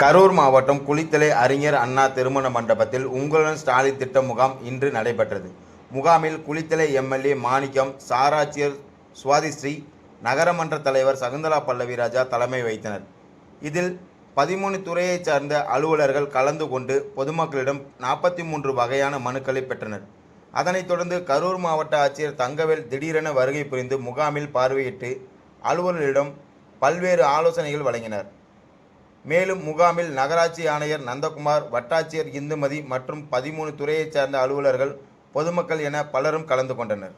கரூர் மாவட்டம் குளித்தலை அறிஞர் அண்ணா திருமண மண்டபத்தில் உங்களுடன் ஸ்டாலின் திட்ட முகாம் இன்று நடைபெற்றது. முகாமில் குளித்தலை எம்எல்ஏ மாணிக்கம் சாராட்சியர் சுவாதிஸ்ரீ நகரமன்ற தலைவர் சகுந்தலா பல்லவி ராஜா தலைமை வைத்தனர் இதில் பதிமூணு துறையைச் சார்ந்த அலுவலர்கள் கலந்து கொண்டு பொதுமக்களிடம் நாற்பத்தி மூன்று வகையான மனுக்களை பெற்றனர். அதனைத் தொடர்ந்து கரூர் மாவட்ட ஆட்சியர் தங்கவேல் திடீரென வருகை புரிந்து முகாமில் பார்வையிட்டு அலுவலர்களிடம் பல்வேறு ஆலோசனைகள் வழங்கினர். மேலும் முகாமில் நகராட்சி ஆணையர் நந்தகுமார் வட்டாட்சியர் இந்துமதி மற்றும் பதிமூணு துறையைச் சார்ந்த அலுவலர்கள் பொதுமக்கள் என பலரும் கலந்து கொண்டனர்.